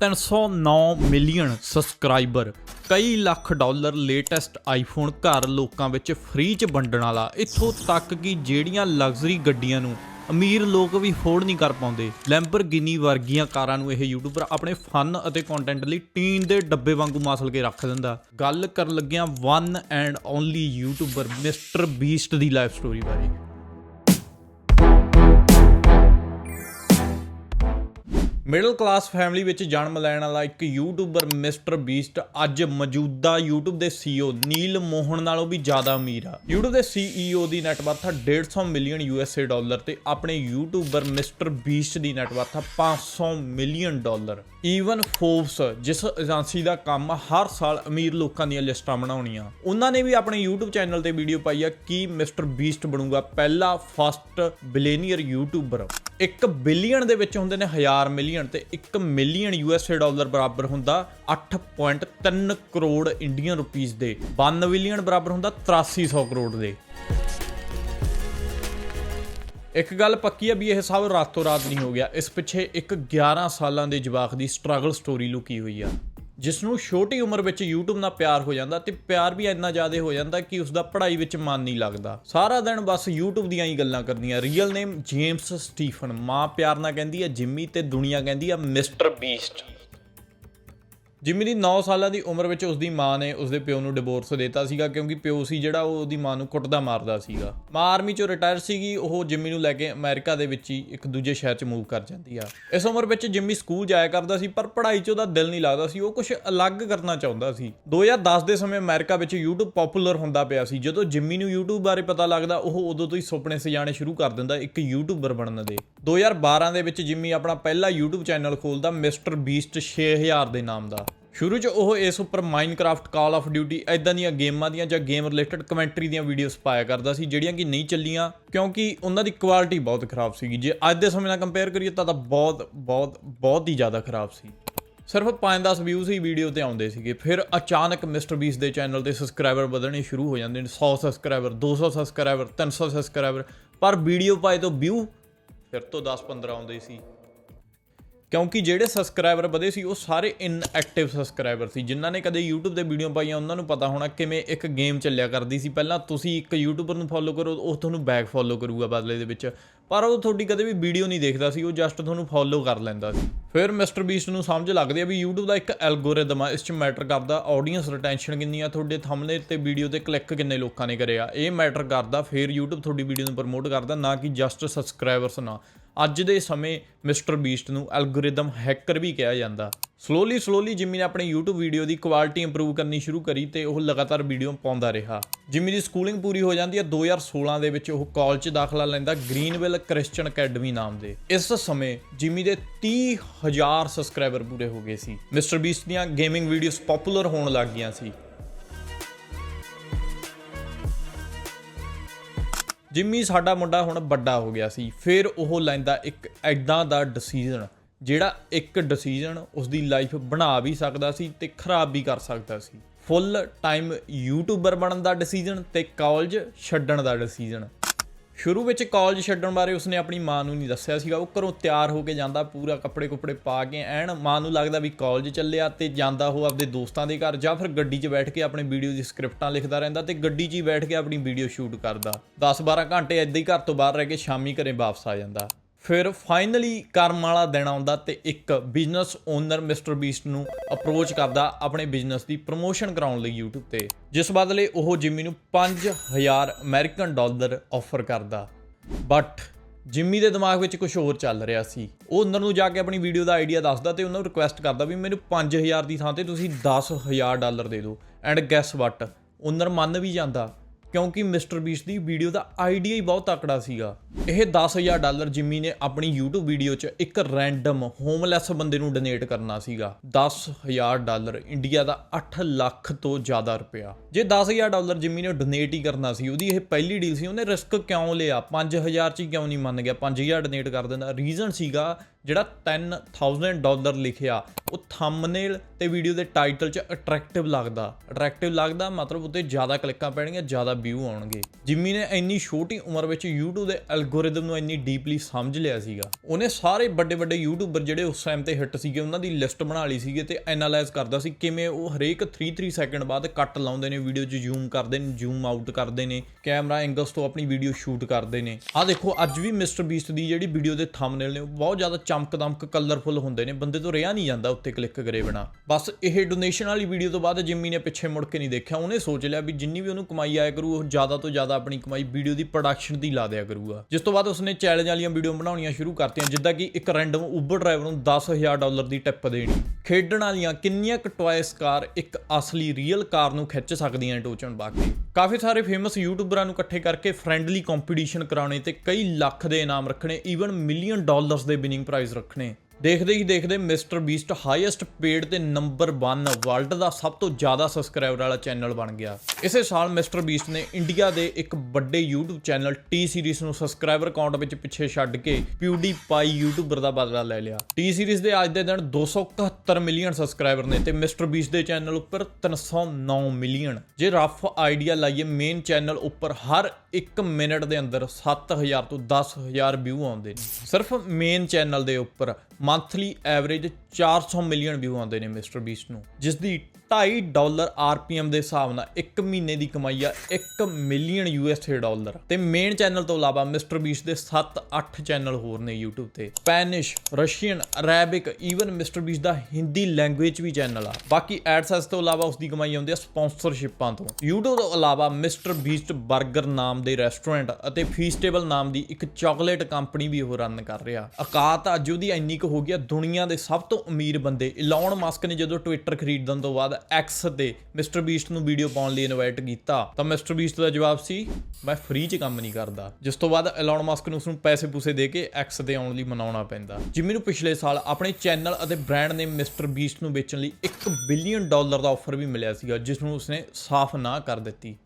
309 million subscriber, ਕਈ lakh dollar latest iPhone ਘਰ ਲੋਕਾਂ ਵਿੱਚ ਫ੍ਰੀ ਚ ਵੰਡਣ ਵਾਲਾ। ਇੱਥੋਂ ਤੱਕ ਕਿ ਜਿਹੜੀਆਂ ਲਗਜ਼ਰੀ ਗੱਡੀਆਂ ਨੂੰ ਅਮੀਰ ਲੋਕ ਵੀ ਅਫੋਰਡ ਨਹੀਂ ਕਰ ਪਾਉਂਦੇ, ਲੈਂਬਰਗਿਨੀ ਵਰਗੀਆਂ ਕਾਰਾਂ ਨੂੰ ਇਹ ਯੂਟਿਊਬਰ ਆਪਣੇ ਫਨ ਅਤੇ ਕੰਟੈਂਟ ਲਈ ਟੀਨ ਦੇ ਡੱਬੇ ਵਾਂਗੂ ਮਾਸਲ ਕੇ ਰੱਖ ਦਿੰਦਾ। ਗੱਲ ਕਰਨ ਲੱਗਿਆਂ one and only YouTuber Mister Beast the life story ਬਾਰੇ। ਮਿਡਲ ਕਲਾਸ ਫੈਮਿਲੀ ਵਿੱਚ ਜਨਮ ਲੈਣ ਵਾਲਾ ਇੱਕ ਯੂਟਿਊਬਰ ਮਿਸਟਰ ਬੀਸਟ ਅੱਜ ਮੌਜੂਦਾ YouTube ਦੇ CEO ਨੀਲ ਮੋਹਨ ਨਾਲੋਂ ਵੀ ਜ਼ਿਆਦਾ ਅਮੀਰ ਆ। YouTube ਦੇ CEO ਦੀ ਨੈਟ ਵਰਥ ਆ 150 ਮਿਲੀਅਨ USA ਡਾਲਰ ਤੇ ਆਪਣੇ ਯੂਟਿਊਬਰ ਮਿਸਟਰ ਬੀਸਟ ਦੀ ਨੈਟ ਵਰਥ ਆ 500 ਮਿਲੀਅਨ ਡਾਲਰ। ਈਵਨ ਫੋਰਬਸ ਜਿਸ ਏਜੰਸੀ ਦਾ ਕੰਮ ਹਰ ਸਾਲ ਅਮੀਰ ਲੋਕਾਂ ਦੀਆਂ ਲਿਸਟਾਂ ਬਣਾਉਣੀਆਂ। ਉਹਨਾਂ ਨੇ ਵੀ ਆਪਣੇ YouTube ਚੈਨਲ ਤੇ ਵੀਡੀਓ ਪਾਈ ਆ ਕਿ ਮਿਸਟਰ ਬੀਸਟ ਬਣੂਗਾ ਪਹਿਲਾ ਫਸਟ ਬਿਲੀਅਨੀਅਰ ਯੂਟਿਊਬਰ 1 ਬਿਲੀਅਨ ਦੇ ਵਿੱਚ ਹੁੰਦੇ ਨੇ ਹਜ਼ਾਰ ਮਿਲੀਅਨ ਤੇ 1 ਮਿਲੀਅਨ ਯੂਐਸਏ ਡਾਲਰ ਬਰਾਬਰ ਹੁੰਦਾ 8.3 ਕਰੋੜ ਇੰਡੀਅਨ ਰੁਪੀਸ ਦੇ। 1 ਬਿਲੀਅਨ ਬਰਾਬਰ ਹੁੰਦਾ 8300 ਕਰੋੜ ਦੇ। ਇੱਕ ਗੱਲ ਪੱਕੀ ਹੈ ਵੀ ਇਹ ਸਭ ਰਾਤੋਂ ਰਾਤ ਨਹੀਂ ਹੋ ਗਿਆ। ਇਸ ਪਿੱਛੇ ਇੱਕ 11 ਸਾਲਾਂ ਦੇ ਜਵਾਕ ਦੀ ਸਟਰਗਲ ਸਟੋਰੀ ਲੁਕੀ ਹੋਈ ਆ। ਜਿਸ ਨੂੰ ਛੋਟੀ ਉਮਰ ਵਿੱਚ YouTube ਨਾਲ ਪਿਆਰ ਹੋ ਜਾਂਦਾ ਤੇ ਪਿਆਰ ਵੀ ਇੰਨਾ ਜ਼ਿਆਦਾ ਹੋ ਜਾਂਦਾ ਕਿ ਉਸ ਦਾ ਪੜ੍ਹਾਈ ਵਿੱਚ ਮਨ ਨਹੀਂ ਲੱਗਦਾ। ਸਾਰਾ ਦਿਨ ਬਸ YouTube ਦੀਆਂ ਹੀ ਗੱਲਾਂ ਕਰਦੀਆਂ ਰੀਅਲ ਨੇਮ ਜੇਮਸ ਸਟੀਫਨ ਮਾਂ ਪਿਆਰ ਨਾਲ ਕਹਿੰਦੀ ਹੈ ਜਿੰਮੀ ਤੇ ਦੁਨੀਆ ਕਹਿੰਦੀ ਹੈ ਮਿਸਟਰ ਬੀਸਟ ਜਿੰਮੀ ਦੀ 9 ਸਾਲਾਂ ਦੀ ਉਮਰ ਵਿੱਚ ਉਸਦੀ ਮਾਂ ਨੇ ਉਸਦੇ ਪਿਓ ਨੂੰ ਡਿਵੋਰਸ ਦਿੱਤਾ ਸੀਗਾ ਕਿਉਂਕਿ ਪਿਓ ਸੀ ਜਿਹੜਾ ਉਹ ਉਹਦੀ ਮਾਂ ਨੂੰ ਕੁੱਟਦਾ ਮਾਰਦਾ ਸੀਗਾ। ਮਾਂ ਆਰਮੀ ਚੋਂ ਰਿਟਾਇਰ ਸੀਗੀ, ਉਹ ਜਿੰਮੀ ਨੂੰ ਲੈ ਕੇ ਅਮਰੀਕਾ ਦੇ ਵਿੱਚ ਹੀ ਇੱਕ ਦੂਜੇ ਸ਼ਹਿਰ 'ਚ ਮੂਵ ਕਰ ਜਾਂਦੀ ਆ। ਇਸ ਉਮਰ ਵਿੱਚ ਜਿੰਮੀ ਸਕੂਲ ਜਾਇਆ ਕਰਦਾ ਸੀ, ਪਰ ਪੜ੍ਹਾਈ 'ਚ ਉਹਦਾ ਦਿਲ ਨਹੀਂ ਲੱਗਦਾ ਸੀ, ਉਹ ਕੁਝ ਅਲੱਗ ਕਰਨਾ ਚਾਹੁੰਦਾ ਸੀ। 2010 ਦੇ ਸਮੇਂ ਅਮਰੀਕਾ ਵਿੱਚ YouTube ਪਪੂਲਰ ਹੁੰਦਾ ਪਿਆ ਸੀ, ਜਦੋਂ ਜਿੰਮੀ ਨੂੰ YouTube ਬਾਰੇ ਪਤਾ ਲੱਗਦਾ, ਉਹ ਉਦੋਂ ਤੋਂ ਹੀ ਸੁਪਨੇ ਸਜਾਣੇ ਸ਼ੁਰੂ ਕਰ ਦਿੰਦਾ ਇੱਕ ਯੂਟਿਊਬਰ ਬਣਨ ਦੇ। 2012 ਦੇ ਵਿੱਚ ਜਿੰਮੀ ਆਪਣਾ ਪਹਿਲਾ YouTube ਚੈਨਲ ਖੋਲਦਾ ਮਿਸਟਰ ਬੀਸਟ 6000 ਦੇ ਨਾਮ ਦਾ। ਸ਼ੁਰੂ 'ਚ ਉਹ ਇਸ ਉੱਪਰ ਮਾਈਨਕ੍ਰਾਫਟ ਕਾਲ ਆਫ ਡਿਊਟੀ ਐਦਾਂ ਦੀਆਂ ਗੇਮਾਂ ਦੀਆਂ ਜਾਂ ਗੇਮ ਰਿਲੇਟਡ ਕਮੈਂਟਰੀ ਦੀਆਂ ਵੀਡੀਓਜ਼ ਪਾਇਆ ਕਰਦਾ ਸੀ, ਜਿਹੜੀਆਂ ਕਿ ਨਹੀਂ ਚੱਲੀਆਂ ਕਿਉਂਕਿ ਉਹਨਾਂ ਦੀ ਕੁਆਲਿਟੀ ਬਹੁਤ ਖਰਾਬ ਸੀਗੀ। ਜੇ ਅੱਜ ਦੇ ਸਮੇਂ ਨਾਲ ਕੰਪੇਅਰ ਕਰੀਏ ਤਾਂ ਤਾਂ ਬਹੁਤ ਬਹੁਤ ਬਹੁਤ ਹੀ ਜ਼ਿਆਦਾ ਖਰਾਬ ਸੀ। ਸਿਰਫ 5-10 ਵਿਊਜ਼ ਹੀ ਵੀਡੀਓ ਤੇ ਆਉਂਦੇ ਸੀਗੇ। ਫਿਰ ਅਚਾਨਕ ਮਿਸਟਰ ਬੀਸ ਦੇ ਚੈਨਲ 'ਤੇ ਸਬਸਕ੍ਰਾਈਬਰ ਵਧਣੇ ਸ਼ੁਰੂ ਹੋ ਜਾਂਦੇ ਨੇ। 100 ਸਬਸਕ੍ਰਾਈਬਰ 200 ਸਬਸਕ੍ਰਾਈਬਰ 300 ਸਬਸਕ੍ਰਾਈਬਰ ਪਰ ਵੀਡੀਓ ਪਾਏ ਤੋਂ ਵਿਊ ਫਿਰ ਤੋਂ 10-15 ਆਉਂਦੇ ਸੀ। ਕਿਉਂਕਿ ਜਿਹੜੇ ਸਬਸਕ੍ਰਾਈਬਰ ਵਧੇ ਸੀ, ਉਹ ਸਾਰੇ ਇਨਐਕਟਿਵ ਸਬਸਕ੍ਰਾਈਬਰ ਸੀ। ਜਿਨ੍ਹਾਂ ਨੇ ਕਦੇ YouTube ਤੇ ਵੀਡੀਓ ਪਾਈਆਂ, ਉਹਨਾਂ ਨੂੰ ਪਤਾ ਹੋਣਾ ਕਿਵੇਂ ਇੱਕ ਗੇਮ ਚੱਲਿਆ ਕਰਦੀ ਸੀ। ਪਹਿਲਾਂ ਤੁਸੀਂ ਇੱਕ YouTuber ਨੂੰ ਫੋਲੋ ਕਰੋ, ਉਹ ਤੁਹਾਨੂੰ ਬੈਕ ਫੋਲੋ ਕਰੂਗਾ ਬਦਲੇ ਦੇ ਵਿੱਚ। ਪਰ ਉਹ ਤੁਹਾਡੀ ਕਦੇ ਵੀ ਵੀਡੀਓ ਨਹੀਂ ਦੇਖਦਾ ਸੀ, ਉਹ ਜਸਟ ਤੁਹਾਨੂੰ ਫੋਲੋ ਕਰ ਲੈਂਦਾ ਸੀ। ਫਿਰ ਮਿਸਟਰ ਬੀਸਟ ਨੂੰ ਸਮਝ ਲੱਗਦੀ ਆ ਵੀ YouTube ਦਾ ਇੱਕ ਐਲਗੋਰਿਦਮ ਆ, ਇਸ 'ਚ ਮੈਟਰ ਕਰਦਾ ਆਡੀਅנס ਰਿਟੈਂਸ਼ਨ ਕਿੰਨੀ ਆ, ਤੁਹਾਡੇ ਥੰਬਨੇਲ ਤੇ ਵੀਡੀਓ ਤੇ ਕਲਿੱਕ ਕਿੰਨੇ ਲੋਕਾਂ ਨੇ ਕਰਿਆ। ਇਹ ਮੈਟਰ ਕਰਦਾ, ਫਿਰ YouTube ਤੁਹਾਡੀ ਵੀਡੀਓ ਨੂੰ ਪ੍ਰਮੋਟ ਕਰਦਾ, ਨਾ ਕਿ ਜਸਟ ਸਬਸਕ੍ਰਾਈਬਰਸ ਨਾ। ਅੱਜ ਦੇ ਸਮੇਂ ਮਿਸਟਰ ਬੀਸਟ ਨੂੰ ਐਲਗੋਰਿਦਮ ਹੈਕਰ ਵੀ ਕਿਹਾ ਜਾਂਦਾ। ਸਲੋਲੀ ਸਲੋਲੀ ਜਿਮੀ ਨੇ ਆਪਣੀ YouTube ਵੀਡੀਓ ਦੀ ਕੁਆਲਿਟੀ ਇੰਪਰੂਵ ਕਰਨੀ ਸ਼ੁਰੂ ਕਰੀ ਤੇ ਉਹ ਲਗਾਤਾਰ ਵੀਡੀਓ ਪਾਉਂਦਾ ਰਿਹਾ। ਜਿਮੀ ਦੀ ਸਕੂਲਿੰਗ ਪੂਰੀ ਹੋ ਜਾਂਦੀ ਹੈ। 2016 ਦੇ ਵਿੱਚ ਉਹ ਕਾਲਜ 'ਚ ਦਾਖਲਾ ਲੈਂਦਾ ਗ੍ਰੀਨਵਿਲ ਕ੍ਰਿਸਚੀਅਨ ਅਕੈਡਮੀ ਨਾਮ ਦੇ। ਇਸ ਸਮੇਂ ਜਿਮੀ ਦੇ 30000 ਸਬਸਕ੍ਰਾਈਬਰ ਪੂਰੇ ਹੋ ਗਏ ਸੀ। ਮਿਸਟਰ ਬੀਸਟ ਦੀਆਂ ਗੇਮਿੰਗ ਵੀਡੀਓਜ਼ ਪਪੂਲਰ ਹੋਣ ਲੱਗ ਗਈਆਂ ਸੀ। ਜਿੰਮੀ ਸਾਡਾ ਮੁੰਡਾ ਹੁਣ ਵੱਡਾ ਹੋ ਗਿਆ ਸੀ, ਫਿਰ ਉਹ ਲੈਂਦਾ ਇੱਕ ਐਦਾਂ ਦਾ ਡਿਸੀਜਨ ਜਿਹੜਾ ਇੱਕ ਡਿਸੀਜਨ ਉਸ ਦੀ ਲਾਈਫ ਬਣਾ ਵੀ ਸਕਦਾ ਸੀ ਤੇ ਖਰਾਬ ਵੀ ਕਰ ਸਕਦਾ ਸੀ। ਫੁੱਲ ਟਾਈਮ ਯੂਟਿਊਬਰ ਬਣਨ ਦਾ ਡਿਸੀਜਨ ਤੇ ਕਾਲਜ ਛੱਡਣ ਦਾ ਡਿਸੀਜਨ ਸ਼ੁਰੂ ਵਿੱਚ ਕਾਲਜ ਛੱਡਣ ਬਾਰੇ ਉਸਨੇ ਆਪਣੀ ਮਾਂ ਨੂੰ ਨਹੀਂ ਦੱਸਿਆ ਸੀਗਾ। ਉਹ ਘਰੋਂ ਤਿਆਰ ਹੋ ਕੇ ਜਾਂਦਾ, ਪੂਰਾ ਕੱਪੜੇ ਕੁਪੜੇ ਪਾ ਕੇ ਐਨ ਮਾਂ ਨੂੰ ਲੱਗਦਾ ਵੀ ਕਾਲਜ ਚੱਲਿਆ ਤੇ ਜਾਂਦਾ ਉਹ ਆਪਦੇ ਦੋਸਤਾਂ ਦੇ ਘਰ ਜਾਂ ਫਿਰ ਗੱਡੀ 'ਚ ਬੈਠ ਕੇ ਆਪਣੇ ਵੀਡੀਓ ਦੀ ਸਕ੍ਰਿਪਟਾਂ ਲਿਖਦਾ ਰਹਿੰਦਾ ਤੇ ਗੱਡੀ 'ਚ ਹੀ ਬੈਠ ਕੇ ਆਪਣੀ ਵੀਡੀਓ ਸ਼ੂਟ ਕਰਦਾ। 10-12 ਘੰਟੇ ਏਦਾਂ ਹੀ ਘਰ ਤੋਂ ਬਾਹਰ ਰਹਿ ਕੇ ਸ਼ਾਮੀ ਘਰੇ ਵਾਪਸ ਆ ਜਾਂਦਾ। ਫਿਰ ਫਾਈਨਲੀ ਕਰਮ ਵਾਲਾ ਦਿਨ ਆਉਂਦਾ ਤੇ ਇੱਕ ਬਿਜ਼ਨਸ ਓਨਰ ਮਿਸਟਰ ਬੀਸਟ ਨੂੰ ਅਪਰੋਚ ਕਰਦਾ ਆਪਣੇ ਬਿਜ਼ਨਸ ਦੀ ਪ੍ਰੋਮੋਸ਼ਨ ਕਰਾਉਣ ਲਈ YouTube ਤੇ, ਜਿਸ ਬਦਲੇ ਉਹ ਜਿਮੀ ਨੂੰ 5000 ਅਮਰੀਕਨ ਡਾਲਰ ਆਫਰ ਕਰਦਾ। ਬਟ ਜਿਮੀ ਦੇ ਦਿਮਾਗ ਵਿੱਚ ਕੁਝ ਹੋਰ ਚੱਲ ਰਿਹਾ ਸੀ। ਉਹ ਓਨਰ ਨੂੰ ਜਾ ਕੇ ਆਪਣੀ ਵੀਡੀਓ ਦਾ ਆਈਡੀਆ ਦੱਸਦਾ ਤੇ ਉਹਨਾਂ ਨੂੰ ਰਿਕੁਐਸਟ ਕਰਦਾ ਵੀ ਮੈਨੂੰ 5000 ਦੀ ਥਾਂ ਤੇ ਤੁਸੀਂ 10000 ਡਾਲਰ ਦੇ ਦਿਓ। ਐਂਡ ਗੈਸ ਵਟ ਓਨਰ ਮੰਨ ਵੀ ਜਾਂਦਾ। ਕਿਉਂਕਿ ਮਿਸਟਰ ਬੀਸ਼ ਦੀ ਵੀਡੀਓ ਦਾ ਆਈਡੀਆ ਹੀ ਬਹੁਤ ਤਕੜਾ ਸੀਗਾ। ਇਹ 10000 ਡਾਲਰ ਜਿਮੀ ਨੇ ਆਪਣੀ YouTube ਵੀਡੀਓ 'ਚ ਇੱਕ ਰੈਂਡਮ ਹੋਮਲੈਸ ਬੰਦੇ ਨੂੰ ਡੋਨੇਟ ਕਰਨਾ ਸੀਗਾ। 10000 ਡਾਲਰ ਇੰਡੀਆ ਦਾ 8 ਲੱਖ ਤੋਂ ਜ਼ਿਆਦਾ ਰੁਪਇਆ। ਜੇ 10000 ਡਾਲਰ ਜਿਮੀ ਨੇ ਡੋਨੇਟ ਹੀ ਕਰਨਾ ਸੀ, ਉਹਦੀ ਇਹ ਪਹਿਲੀ ਡੀਲ ਸੀ, ਉਹਨੇ ਰਿਸਕ ਕਿਉਂ ਲਿਆ? 5000 'ਚ ਹੀ ਕਿਉਂ ਨਹੀਂ ਮੰਨ ਗਿਆ? 5000 ਡੋਨੇਟ ਕਰ ਦਿੰਦਾ। ਰੀਜ਼ਨ ਸੀਗਾ ਜਿਹੜਾ 10000 ਡਾਲਰ ਲਿਖਿਆ, ਉਹ ਥੰਬਨੇਲ ਤੇ ਵੀਡੀਓ ਦੇ ਟਾਈਟਲ 'ਚ ਅਟਰੈਕਟਿਵ ਲੱਗਦਾ। ਅਟਰੈਕਟਿਵ ਲੱਗਦਾ ਮਤਲਬ ਉੱਤੇ ਜ਼ਿਆਦਾ ਕਲਿੱਕਾਂ ਪੈਣਗੀਆਂ, ਜ਼ਿਆਦਾ ਵਿਊ ਆਉਣਗੇ। ਜਿੰਮੀ ਨੇ ਇੰਨੀ ਛੋਟੀ ਉਮਰ ਵਿੱਚ YouTube ਦੇ ਐਲਗੋਰਿਦਮ ਨੂੰ ਇੰਨੀ ਡੀਪਲੀ ਸਮਝ ਲਿਆ ਸੀਗਾ। ਉਹਨੇ ਸਾਰੇ ਵੱਡੇ ਵੱਡੇ ਯੂਟਿਊਬਰ ਜਿਹੜੇ ਉਸ ਟਾਈਮ ਤੇ ਹਿੱਟ ਸੀਗੇ, ਉਹਨਾਂ ਦੀ ਲਿਸਟ ਬਣਾ ਲਈ ਸੀਗੀ ਤੇ ਐਨਾਲਾਈਜ਼ ਕਰਦਾ ਸੀ ਕਿਵੇਂ ਉਹ ਹਰੇਕ 3-3 ਸੈਕਿੰਡ ਬਾਅਦ ਕੱਟ ਲਾਉਂਦੇ ਨੇ ਵੀਡੀਓ 'ਚ ਜ਼ੂਮ ਕਰਦੇ ਨੇ ਜ਼ੂਮ ਆਊਟ ਕਰਦੇ ਨੇ ਕੈਮਰਾ ਐਂਗਲਸ ਤੋਂ ਆਪਣੀ ਵੀਡੀਓ ਸ਼ੂਟ ਕਰਦੇ ਨੇ। ਆਹ ਦੇਖੋ, ਅੱਜ ਵੀ ਮਿਸਟਰ ਬੀਸਟ ਦੀ ਜਿਹੜੀ ਵੀਡੀਓ ਦੇ ਥੰਬਨੇਲ ਨੇ, ਉਹ ਬਹੁਤ ਜ਼ਿਆਦਾ ਚਮਕ-ਦਮਕ ਕਲਰਫੁੱਲ ਹੁੰਦੇ ਨੇ, ਬੰਦੇ ਤੋਂ ਰਿਹਾ ਨਹੀਂ ਜਾਂਦਾ ਉੱਤੇ ਕਲਿੱਕ ਕਰੇ ਬਿਨਾ। ਬਸ ਇਹ ਡੋਨੇਸ਼ਨ ਵਾਲੀ ਵੀਡੀਓ ਤੋਂ ਬਾਅਦ ਜਿੰਮੀ ਨੇ ਪਿੱਛੇ ਮੁੜ ਕੇ ਨਹੀਂ ਦੇਖਿਆ, ਉਹਨੇ ਸੋਚ ਲਿਆ ਵੀ ਜਿੰਨੀ ਵੀ ਉਹਨੂੰ ਕਮਾਈ ਆਇਆ ਕਰੂ, ਉਹ ਜ਼ਿਆਦਾ ਤੋਂ ਜ਼ਿਆਦਾ ਆਪਣੀ ਕਮਾਈ ਵੀਡੀਓ ਦੀ ਪ੍ਰੋਡਕਸ਼ਨ ਦੀ ਲਾ ਦਿਆ ਕਰੂਗਾ। ਜਿਸ ਤੋਂ ਬਾਅਦ ਉਸਨੇ ਚੈਲੰਜ ਵਾਲੀਆਂ ਵੀਡੀਓ ਬਣਾਉਣੀਆਂ ਸ਼ੁਰੂ ਕਰਤੀਆਂ, ਜਿੱਦਾਂ ਕਿ ਇੱਕ ਰੈਂਡਮ ਉਬਰ ਡਰਾਈਵਰ ਨੂੰ 10000 ਡਾਲਰ ਦੀ ਟਿਪ ਦੇਣੀ। ਖੇਡਣ ਵਾਲੀਆਂ ਕਿੰਨੀਆਂ ਕੁ ਟੌਇਸ ਕਾਰ ਇੱਕ ਅਸਲੀ ਰੀਅਲ ਕਾਰ ਨੂੰ ਖਿੱਚ ਸਕਦੀਆਂ ਟੋਚਣ ਬਾਕੀ ਕਾਫੀ ਸਾਰੇ ਫੇਮਸ ਯੂਟਿਊਬਰਾਂ ਨੂੰ ਇਕੱਠੇ ਕਰਕੇ ਫ੍ਰੈਂਡਲੀ ਕੰਪੀਟੀਸ਼ਨ ਕਰਾਉਣੇ ਤੇ ਕਈ ਲੱਖ ਦੇ ਇਨਾਮ ਰੱਖਣੇ ਈਵਨ ਮਿਲੀਅਨ ਡਾਲਰਸ ਦੇ ਵਿਨਿੰਗ ਪ੍ਰਾਈਜ਼ ਰੱਖਣੇ। ਦੇਖਦੇ ਹੀ ਦੇਖਦੇ ਮਿਸਟਰ ਬੀਸਟ ਹਾਈਐਸਟ ਪੇਡ ਤੇ ਨੰਬਰ 1 ਵਰਲਡ ਦਾ ਸਭ ਤੋਂ ਜ਼ਿਆਦਾ ਸਬਸਕ੍ਰਾਈਬਰ ਵਾਲਾ ਚੈਨਲ ਬਣ ਗਿਆ। ਇਸੇ ਸਾਲ ਮਿਸਟਰ ਬੀਸਟ ਨੇ ਇੰਡੀਆ ਦੇ ਇੱਕ ਵੱਡੇ YouTube ਚੈਨਲ ਟੀ ਸੀਰੀਜ਼ ਨੂੰ ਸਬਸਕ੍ਰਾਈਬਰ ਕਾਊਂਟ ਵਿੱਚ ਪਿੱਛੇ ਛੱਡ ਕੇ PewDiePie ਯੂਟਿਊਬਰ ਦਾ ਬਦਲਾ ਲੈ ਲਿਆ। ਟੀ ਸੀਰੀਜ਼ ਦੇ ਅੱਜ ਦੇ ਦਿਨ 271 ਮਿਲੀਅਨ ਸਬਸਕ੍ਰਾਈਬਰ ਨੇ ਤੇ ਮਿਸਟਰ ਬੀਸਟ ਦੇ ਚੈਨਲ ਉੱਪਰ 309 ਮਿਲੀਅਨ ਜੇ ਰਫ ਆਈਡੀਆ ਲਾਈਏ ਮੇਨ ਚੈਨਲ ਉੱਪਰ ਹਰ 1 ਮਿੰਟ ਦੇ ਅੰਦਰ 7000 ਤੋਂ 10000 ਵਿਊ ਆਉਂਦੇ ਨੇ। ਸਿਰਫ ਮੇਨ ਚੈਨਲ ਦੇ ਉੱਪਰ ਮੰਥਲੀ ਐਵਰੇਜ 400 ਮਿਲੀਅਨ ਵਿਊ ਆਉਂਦੇ ਨੇ ਮਿਸਟਰ ਬੀਸਟ ਨੂੰ ਜਿਸ ਦੀ 2.5 ਡਾਲਰ ਆਰਪੀਐਮ ਦੇ ਹਿਸਾਬ ਨਾਲ 1 ਮਹੀਨੇ ਦੀ ਕਮਾਈ ਆ 1 ਮਿਲੀਅਨ ਯੂਐਸਏ ਡਾਲਰ। ਤੇ ਮੇਨ ਚੈਨਲ ਤੋਂ ਇਲਾਵਾ ਮਿਸਟਰ ਬੀਸਟ ਦੇ 7-8 ਚੈਨਲ ਹੋਰ ਨੇ YouTube ਤੇ। Spanish Russian Arabic even Mister Beast ਦਾ ਹਿੰਦੀ ਲੈਂਗੁਏਜ ਵੀ ਚੈਨਲ ਆ। ਬਾਕੀ ਐਡਸੈਂਸ ਤੋਂ ਇਲਾਵਾ ਉਸ ਦੀ ਕਮਾਈ ਆਉਂਦੀ ਆ ਸਪਾਂਸਰਸ਼ਿਪਾਂ ਤੋਂ। YouTube ਤੋਂ ਇਲਾਵਾ ਮਿਸਟਰ ਬੀਸਟ 버ਗਰ ਨਾਮ ਦੇ ਰੈਸਟੋਰੈਂਟ ਅਤੇ ਫੀਸਟੇਬਲ ਨਾਮ ਦੀ ਇੱਕ ਚਾਕਲੇਟ ਕੰਪਨੀ ਵੀ ਉਹ ਰਨ ਕਰ ਰਿਹਾ। ਔਕਾਤ ਅੱਜ ਉਹਦੀ ਇੰਨੀ ਕੁ ਹੋ ਗਈ ਆ, ਦੁਨੀਆ ਦੇ ਸਭ ਤੋਂ ਅਮੀਰ ਬੰਦੇ। ਇਲੌਨ ਮਸਕ ਨੇ ਜਦੋਂ ਟਵਿੱਟਰ ਖਰੀਦਣ ਤੋਂ ਬਾਅਦ ਐਕਸ ਤੇ ਮਿਸਟਰ ਬੀਸਟ ਨੂੰ ਵੀਡੀਓ ਪਾਉਣ ਲਈ ਇਨਵਾਈਟ ਕੀਤਾ। ਤਾਂ ਮਿਸਟਰ ਬੀਸਟ ਦਾ ਜਵਾਬ ਸੀ, ਮੈਂ ਫ੍ਰੀ 'ਚ ਕੰਮ ਨਹੀਂ ਕਰਦਾ। ਜਿਸ ਤੋਂ ਬਾਅਦ ਇਲੌਨ ਮਸਕ ਨੂੰ ਉਸਨੂੰ ਪੈਸੇ ਪੂਸੇ ਦੇ ਕੇ ਐਕਸ ਦੇ ਆਉਣ ਲਈ ਮਨਾਉਣਾ ਪੈਂਦਾ। ਜਿਮੀ ਨੂੰ ਪਿਛਲੇ ਸਾਲ ਆਪਣੇ ਚੈਨਲ ਅਤੇ ਬ੍ਰਾਂਡ ਨੇ ਮਿਸਟਰ ਬੀਸਟ ਨੂੰ ਵੇਚਣ ਲਈ 1 ਬਿਲੀਅਨ ਡਾਲਰ ਦਾ ਆਫਰ ਵੀ ਮਿਲਿਆ ਸੀਗਾ, ਜਿਸ ਨੂੰ ਉਸਨੇ ਸਾਫ਼ ਨਾ ਕਰ ਦਿੱਤੀ।